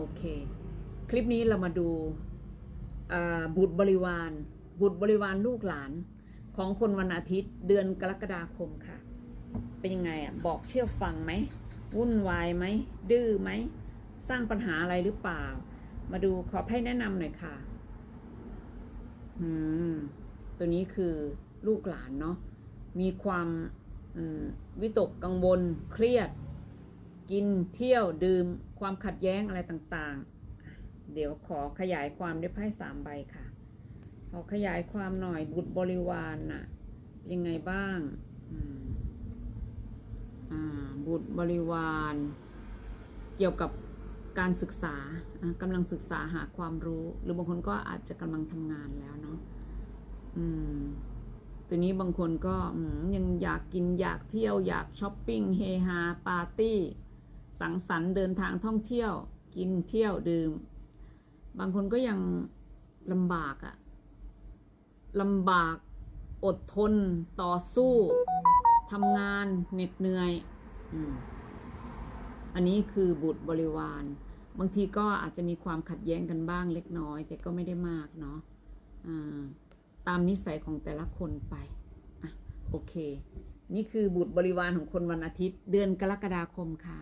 โอเค คลิปนี้เรามาดูบุตรบริวาร บุตรบริวารลูกหลานของคนวันอาทิตย์เดือนกรกฎาคมค่ะ เป็นยังไงอะบอกเชื่อฟังไหมวุ่นวายไหมดื้อไหมสร้างปัญหาอะไรหรือเปล่า มาดูขอให้แนะนำหน่อยค่ะอืมตัวนี้คือลูกหลานเนาะมีความวิตกกังวลเครียด กินเที่ยวดื่มความขัดแย้งอะไรต่างๆ เดี๋ยวขอขยายความด้วยไพ่สามใบค่ะ ขอขยายความหน่อยบุตรบริวารน่ะยังไงบ้างอ่าบุตรบริวาร เกี่ยวกับการศึกษากำลังศึกษาหาความรู้ หรือบางคนก็อาจจะกำลังทำงานแล้วเนาะอืมตัวนี้บางคนก็ยังอยากกินอยากเที่ยวอยากช้อปปิ้งเฮฮาปาร์ตี้ สังสรรค์เดินทางท่องเที่ยว กินเที่ยวดื่ม บางคนก็ยังลำบากอะลำบากอดทนต่อสู้ทำงานเหน็ดเหนื่อยอันนี้คือบุตรบริวาร บางทีก็อาจจะมีความขัดแย้งกันบ้างเล็กน้อย แต่ก็ไม่ได้มากเนาะอ่าตามนิสัยของแต่ละคนไปอโอเค นี่คือบุตรบริวารของคนวันอาทิตย์เดือนกรกฎาคมค่ะ